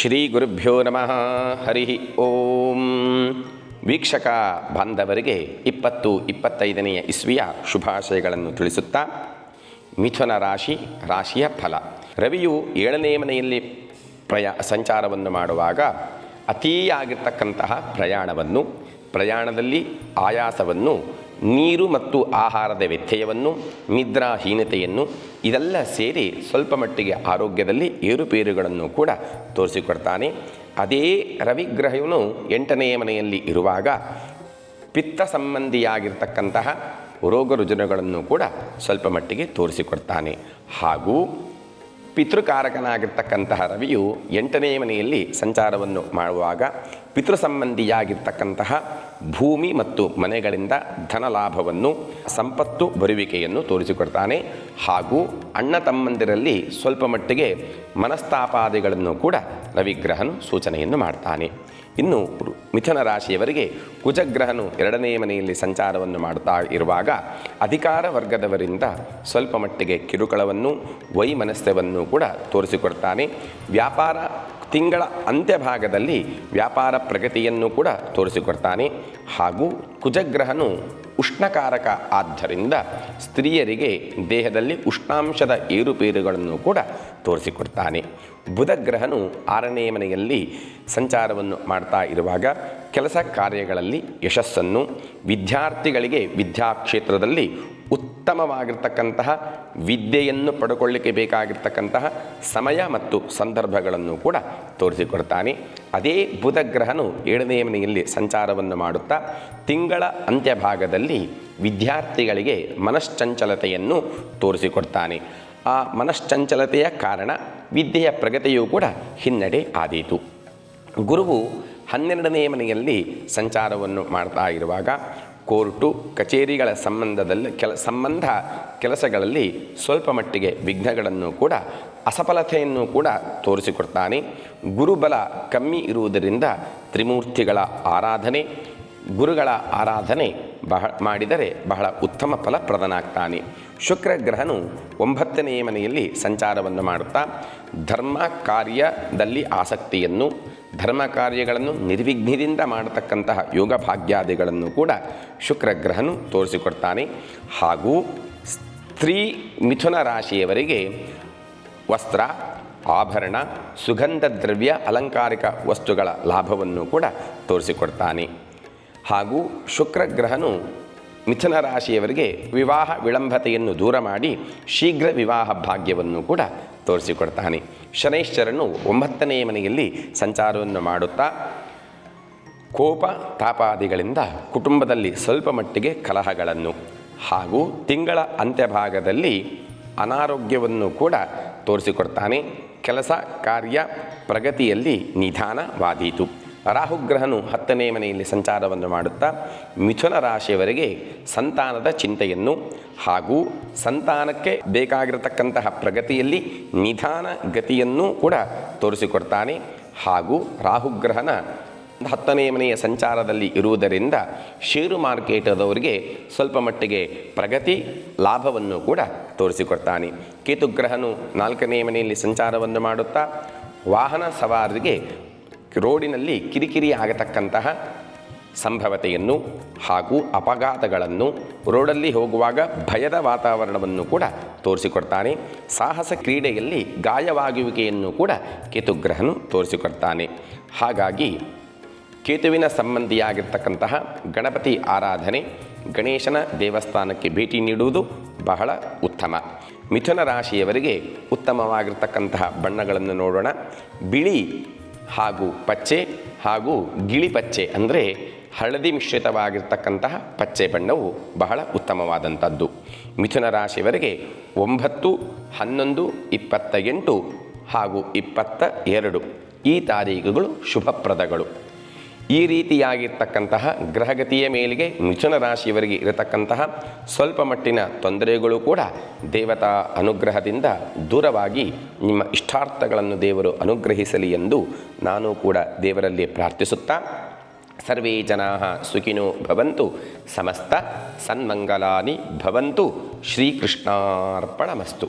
ಶ್ರೀ ಗುರುಭ್ಯೋ ನಮಃ. ಹರಿ ಓಂ. ವೀಕ್ಷಕ ಬಾಂಧವರಿಗೆ ಇಪ್ಪತ್ತು ಇಪ್ಪತ್ತೈದನೆಯ ಇಸ್ವಿಯ ಶುಭಾಶಯಗಳನ್ನು ತಿಳಿಸುತ್ತಾ, ಮಿಥುನ ರಾಶಿ ರಾಶಿಯ ಫಲ. ರವಿಯು ಏಳನೇ ಮನೆಯಲ್ಲಿ ಪ್ರಯ ಸಂಚಾರವನ್ನು ಮಾಡುವಾಗ ಅತೀಯಾಗಿರ್ತಕ್ಕಂತಹ ಪ್ರಯಾಣವನ್ನು, ಪ್ರಯಾಣದಲ್ಲಿ ಆಯಾಸವನ್ನು ನೀರು ಮತ್ತು ಆಹಾರದ ವ್ಯತ್ಯಯವನ್ನು, ನಿದ್ರಾಹೀನತೆಯನ್ನು ಇದೆಲ್ಲ ಸೇರಿ ಸ್ವಲ್ಪ ಮಟ್ಟಿಗೆ ಆರೋಗ್ಯದಲ್ಲಿ ಏರುಪೇರುಗಳನ್ನು ಕೂಡ ತೋರಿಸಿಕೊಡ್ತಾನೆ. ಅದೇ ರವಿಗ್ರಹವನ್ನು ಎಂಟನೆಯ ಮನೆಯಲ್ಲಿ ಇರುವಾಗ ಪಿತ್ತ ಸಂಬಂಧಿಯಾಗಿರ್ತಕ್ಕಂತಹ ರೋಗ ರುಜಿನಗಳನ್ನು ಕೂಡ ಸ್ವಲ್ಪ ಮಟ್ಟಿಗೆ ತೋರಿಸಿಕೊಡ್ತಾನೆ. ಹಾಗೂ ಪಿತೃಕಾರಕನಾಗಿರ್ತಕ್ಕಂತಹ ರವಿಯು ಎಂಟನೇ ಮನೆಯಲ್ಲಿ ಸಂಚಾರವನ್ನು ಮಾಡುವಾಗ ಪಿತೃ ಸಂಬಂಧಿಯಾಗಿರ್ತಕ್ಕಂತಹ ಭೂಮಿ ಮತ್ತು ಮನೆಗಳಿಂದ ಧನ ಲಾಭವನ್ನು ಸಂಪತ್ತು ಬರುವಿಕೆಯನ್ನು ತೋರಿಸಿಕೊಡ್ತಾನೆ. ಹಾಗೂ ಅಣ್ಣ ತಮ್ಮಂದಿರಲ್ಲಿ ಸ್ವಲ್ಪ ಮಟ್ಟಿಗೆ ಮನಸ್ತಾಪಾದಿಗಳನ್ನು ಕೂಡ ರವಿಗ್ರಹನು ಸೂಚನೆಯನ್ನು ಮಾಡ್ತಾನೆ. ಇನ್ನು ಮಿಥುನ ರಾಶಿಯವರಿಗೆ ಕುಜಗ್ರಹನು ಎರಡನೇ ಮನೆಯಲ್ಲಿ ಸಂಚಾರವನ್ನು ಮಾಡುತ್ತಾ ಇರುವಾಗ ಅಧಿಕಾರ ವರ್ಗದವರಿಂದ ಸ್ವಲ್ಪ ಮಟ್ಟಿಗೆ ಕಿರುಕುಳವನ್ನು, ವೈಮನಸ್ಯವನ್ನು ಕೂಡ ತೋರಿಸಿಕೊಡ್ತಾನೆ. ವ್ಯಾಪಾರ ತಿಂಗಳ ಅಂತ್ಯಭಾಗದಲ್ಲಿ ವ್ಯಾಪಾರ ಪ್ರಗತಿಯನ್ನು ಕೂಡ ತೋರಿಸಿಕೊಡ್ತಾನೆ. ಹಾಗೂ ಕುಜಗ್ರಹನು ಉಷ್ಣಕಾರಕ ಆದ್ದರಿಂದ ಸ್ತ್ರೀಯರಿಗೆ ದೇಹದಲ್ಲಿ ಉಷ್ಣಾಂಶದ ಏರುಪೇರುಗಳನ್ನು ಕೂಡ ತೋರಿಸಿಕೊಡ್ತಾನೆ. ಬುಧಗ್ರಹನು ಆರನೇ ಮನೆಯಲ್ಲಿ ಸಂಚಾರವನ್ನು ಮಾಡ್ತಾ ಇರುವಾಗ ಕೆಲಸ ಕಾರ್ಯಗಳಲ್ಲಿ ಯಶಸ್ಸನ್ನು, ವಿದ್ಯಾರ್ಥಿಗಳಿಗೆ ವಿದ್ಯಾಕ್ಷೇತ್ರದಲ್ಲಿ ಉತ್ತಮವಾಗಿರ್ತಕ್ಕಂತಹ ವಿದ್ಯೆಯನ್ನು ಪಡ್ಕೊಳ್ಳಿಕ್ಕೆ ಬೇಕಾಗಿರ್ತಕ್ಕಂತಹ ಸಮಯ ಮತ್ತು ಸಂದರ್ಭಗಳನ್ನು ಕೂಡ ತೋರಿಸಿಕೊಡ್ತಾನೆ. ಅದೇ ಬುಧಗ್ರಹನು ಏಳನೇ ಮನೆಯಲ್ಲಿ ಸಂಚಾರವನ್ನು ಮಾಡುತ್ತಾ ತಿಂಗಳ ಅಂತ್ಯಭಾಗದಲ್ಲಿ ವಿದ್ಯಾರ್ಥಿಗಳಿಗೆ ಮನಶ್ಚಂಚಲತೆಯನ್ನು ತೋರಿಸಿಕೊಡ್ತಾನೆ. ಆ ಮನಶ್ಚಂಚಲತೆಯ ಕಾರಣ ವಿದ್ಯೆಯ ಪ್ರಗತಿಯೂ ಕೂಡ ಹಿನ್ನಡೆ ಆದೀತು. ಗುರುವು ಹನ್ನೆರಡನೇ ಮನೆಯಲ್ಲಿ ಸಂಚಾರವನ್ನು ಮಾಡ್ತಾ ಇರುವಾಗ ಕೋರ್ಟು ಕಚೇರಿಗಳ ಸಂಬಂಧದಲ್ಲಿ ಕೆಲ, ಸಂಬಂಧ ಕೆಲಸಗಳಲ್ಲಿ ಸ್ವಲ್ಪ ಮಟ್ಟಿಗೆ ವಿಘ್ನಗಳನ್ನು ಕೂಡ, ಅಸಫಲತೆಯನ್ನು ಕೂಡ ತೋರಿಸಿಕೊಡ್ತಾನೆ. ಗುರುಬಲ ಕಮ್ಮಿ ಇರುವುದರಿಂದ ತ್ರಿಮೂರ್ತಿಗಳ ಆರಾಧನೆ, ಗುರುಗಳ ಆರಾಧನೆ ಬಹ, ಮಾಡಿದರೆ ಬಹಳ ಉತ್ತಮ ಫಲ ಪ್ರದನಾಗ್ತಾನೆ ಶುಕ್ರ ಗ್ರಹನು ಒಂಬತ್ತನೆಯ ಮನೆಯಲ್ಲಿ ಸಂಚಾರವನ್ನು ಮಾಡುತ್ತಾ, ಧರ್ಮ ಕಾರ್ಯದಲ್ಲಿ ಆಸಕ್ತಿಯನ್ನು, ಧರ್ಮ ಕಾರ್ಯಗಳನ್ನು ನಿರ್ವಿಘ್ನದಿಂದ ಮಾಡತಕ್ಕಂತಹ ಯೋಗ ಭಾಗ್ಯಾದಿಗಳನ್ನು ಕೂಡ ಶುಕ್ರ ಗ್ರಹನು ತೋರಿಸಿಕೊಡ್ತಾನೆ. ಹಾಗೂ ಸ್ತ್ರೀ ಮಿಥುನ ರಾಶಿಯವರಿಗೆ ವಸ್ತ್ರ, ಆಭರಣ ಸುಗಂಧ ದ್ರವ್ಯ ಅಲಂಕಾರಿಕ ವಸ್ತುಗಳ ಲಾಭವನ್ನು ಕೂಡ ತೋರಿಸಿಕೊಡ್ತಾನೆ. ಹಾಗೂ ಶುಕ್ರಗ್ರಹನು ಮಿಥುನ ರಾಶಿಯವರಿಗೆ ವಿವಾಹ ವಿಳಂಬತೆಯನ್ನು ದೂರ ಮಾಡಿ ಶೀಘ್ರ ವಿವಾಹ ಭಾಗ್ಯವನ್ನು ಕೂಡ ತೋರಿಸಿಕೊಡ್ತಾನೆ. ಶನೈಶ್ಚರನು ಒಂಬತ್ತನೇ ಮನೆಯಲ್ಲಿ ಸಂಚಾರವನ್ನು ಮಾಡುತ್ತಾ ಕೋಪ ತಾಪಾದಿಗಳಿಂದ ಕುಟುಂಬದಲ್ಲಿ ಸ್ವಲ್ಪ ಮಟ್ಟಿಗೆ ಕಲಹಗಳನ್ನು ಹಾಗೂ ತಿಂಗಳ ಅಂತ್ಯಭಾಗದಲ್ಲಿ ಅನಾರೋಗ್ಯವನ್ನು ಕೂಡ ತೋರಿಸಿಕೊಡ್ತಾನೆ. ಕೆಲಸ, ಕಾರ್ಯ, ಪ್ರಗತಿಯಲ್ಲಿ ನಿಧಾನವಾದೀತು. ರಾಹುಗ್ರಹನು ಹತ್ತನೇ ಮನೆಯಲ್ಲಿ ಸಂಚಾರವನ್ನು ಮಾಡುತ್ತಾ ಮಿಥುನ ರಾಶಿಯವರಿಗೆ ಸಂತಾನದ ಚಿಂತೆಯನ್ನು ಹಾಗೂ ಸಂತಾನಕ್ಕೆ ಬೇಕಾಗಿರತಕ್ಕಂತಹ ಪ್ರಗತಿಯಲ್ಲಿ ನಿಧಾನ ಗತಿಯನ್ನು ಕೂಡ ತೋರಿಸಿಕೊಡ್ತಾನೆ. ಹಾಗೂ ರಾಹುಗ್ರಹನ ಹತ್ತನೇ ಮನೆಯ ಸಂಚಾರದಲ್ಲಿ ಇರುವುದರಿಂದ ಷೇರು ಮಾರ್ಕೆಟದವರಿಗೆ ಸ್ವಲ್ಪ ಮಟ್ಟಿಗೆ ಪ್ರಗತಿ ಲಾಭವನ್ನು ಕೂಡ ತೋರಿಸಿಕೊಡ್ತಾನೆ. ಕೇತುಗ್ರಹನು ನಾಲ್ಕನೇ ಮನೆಯಲ್ಲಿ ಸಂಚಾರವನ್ನು ಮಾಡುತ್ತಾ ವಾಹನ ಸವಾರರಿಗೆ ರೋಡಿನಲ್ಲಿ ಕಿರಿಕಿರಿ ಆಗತಕ್ಕಂತಹ ಸಂಭವತೆಯನ್ನು ಹಾಗೂ ಅಪಘಾತಗಳನ್ನು ರೋಡಲ್ಲಿ ಹೋಗುವಾಗ ಭಯದ ವಾತಾವರಣವನ್ನು ಕೂಡ ತೋರಿಸಿಕೊಡ್ತಾನೆ. ಸಾಹಸ ಕ್ರೀಡೆಯಲ್ಲಿ ಗಾಯವಾಗುವಿಕೆಯನ್ನು ಕೂಡ ಕೇತುಗ್ರಹನು ತೋರಿಸಿಕೊಡ್ತಾನೆ. ಹಾಗಾಗಿ ಕೇತುವಿನ ಸಂಬಂಧಿಯಾಗಿರ್ತಕ್ಕಂತಹ ಗಣಪತಿ ಆರಾಧನೆ ಗಣೇಶನ ದೇವಸ್ಥಾನಕ್ಕೆ ಭೇಟಿ ನೀಡುವುದು ಬಹಳ ಉತ್ತಮ. ಮಿಥುನ ರಾಶಿಯವರಿಗೆ ಉತ್ತಮವಾಗಿರ್ತಕ್ಕಂತಹ ಬಣ್ಣಗಳನ್ನು ನೋಡೋಣ. ಬಿಳಿ ಹಾಗೂ ಪಚ್ಚೆ ಹಾಗೂ ಗಿಳಿ ಪಚ್ಚೆ ಅಂದರೆ ಹಳದಿ ಮಿಶ್ರಿತವಾಗಿರ್ತಕ್ಕಂತಹ ಪಚ್ಚೆ ಬಣ್ಣವು ಬಹಳ ಉತ್ತಮವಾದಂಥದ್ದು. ಮಿಥುನ ರಾಶಿಯವರಿಗೆ ಒಂಬತ್ತು, ಹನ್ನೊಂದು, ಇಪ್ಪತ್ತ ಎಂಟು ಹಾಗೂ ಇಪ್ಪತ್ತ ಎರಡು ಈ ತಾರೀಖುಗಳು ಶುಭಪ್ರದಗಳು. ಈ ರೀತಿಯಾಗಿರ್ತಕ್ಕಂತಹ ಗ್ರಹಗತಿಯ ಮೇಲಿಗೆ ಮಿಥುನ ರಾಶಿಯವರಿಗೆ ಇರತಕ್ಕಂತಹ ಸ್ವಲ್ಪ ಮಟ್ಟಿನ ತೊಂದರೆಗಳು ಕೂಡ ದೇವತಾ ಅನುಗ್ರಹದಿಂದ ದೂರವಾಗಿ ನಿಮ್ಮ ಇಷ್ಟಾರ್ಥಗಳನ್ನು ದೇವರು ಅನುಗ್ರಹಿಸಲಿ ಎಂದು ನಾನು ಕೂಡ ದೇವರಲ್ಲಿ ಪ್ರಾರ್ಥಿಸುತ್ತಾ, ಸರ್ವೇ ಜನಾ ಸುಖಿನೋ ಭವಂತು, ಸಮಸ್ತ ಸನ್ಮಂಗಲಾನಿ ಭವಂತು, ಶ್ರೀಕೃಷ್ಣಾರ್ಪಣಮಸ್ತು.